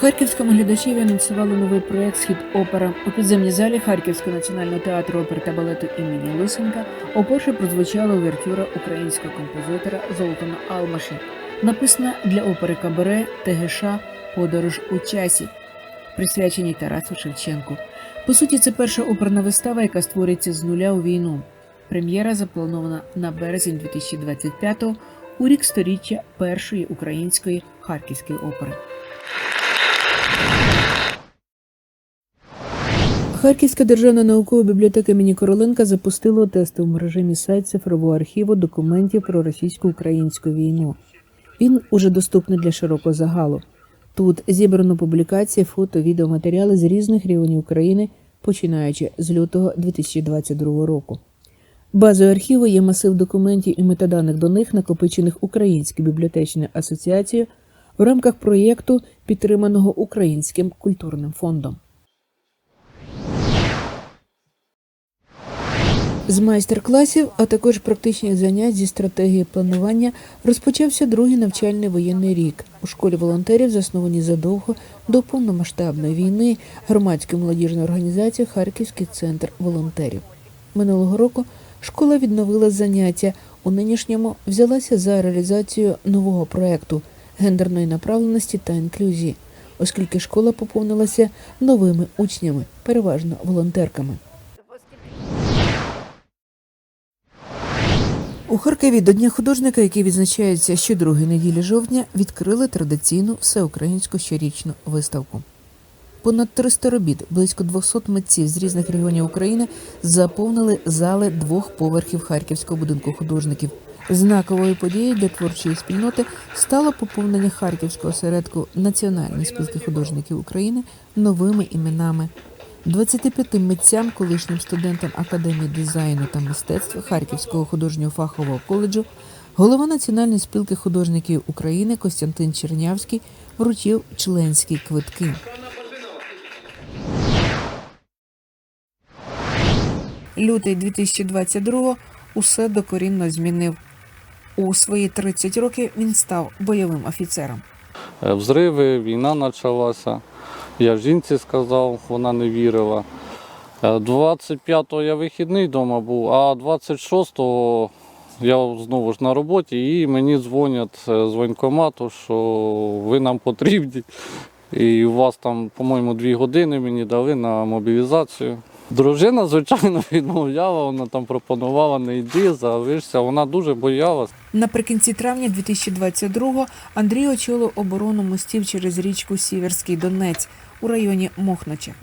Харківському глядачеві анонсували новий проєкт Схід опера у підземній залі Харківського національного театру опери та балету імені Лисенка. Уперше прозвучала увертюра українського композитора Золотана Алмаші, написана для опери Кабаре ТГШ Подорож у часі, присвяченій Тарасу Шевченку. По суті, це перша оперна вистава, яка створюється з нуля у війну. Прем'єра запланована на березень 2025-го у рік сторіччя першої української харківської опери. Харківська державна наукова бібліотека імені Короленка запустила у тестовому режимі сайт цифрового архіву документів про російсько-українську війну. Він уже доступний для широкого загалу. Тут зібрано публікації, фото, відеоматеріали з різних регіонів України, починаючи з лютого 2022 року. Базою архіву є масив документів і метаданих до них, накопичених Українською бібліотечною асоціацією в рамках проєкту, підтриманого Українським культурним фондом. З майстер-класів, а також практичних занять зі стратегії планування розпочався другий навчальний воєнний рік. У школі волонтерів, заснованій задовго до повномасштабної війни, громадською молодіжною організацією Харківський центр волонтерів. Минулого року школа відновила заняття. У нинішньому взялася за реалізацію нового проекту гендерної направленості та інклюзії, оскільки школа поповнилася новими учнями, переважно волонтерками. У Харкові до Дня художника, який відзначається щодругої неділі жовтня, відкрили традиційну всеукраїнську щорічну виставку. Понад 300 робіт, близько 200 митців з різних регіонів України заповнили зали двох поверхів Харківського будинку художників. Знаковою подією для творчої спільноти стало поповнення Харківського осередку Національної спілки художників України новими іменами. 25 митцям, колишнім студентам Академії дизайну та мистецтв Харківського художнього фахового коледжу, голова Національної спілки художників України Костянтин Чернявський вручив членські квитки. Лютий 2022 усе докорінно змінив. У свої 30 років він став бойовим офіцером. Е, Взриви, війна почалася. Я жінці сказав, вона не вірила. Е, 25-го я вихідний вдома був, а 26-го я знову ж на роботі і мені дзвонять е, з воєнкомату, що ви нам потрібні. І у вас там, по-моєму, дві години мені дали на мобілізацію. Дружина, звичайно, відмовляла, вона там пропонувала не йди, залишся. Вона дуже боялась. Наприкінці травня 2022-го Андрій очолив оборону мостів через річку Сіверський Донець у районі Мохноча.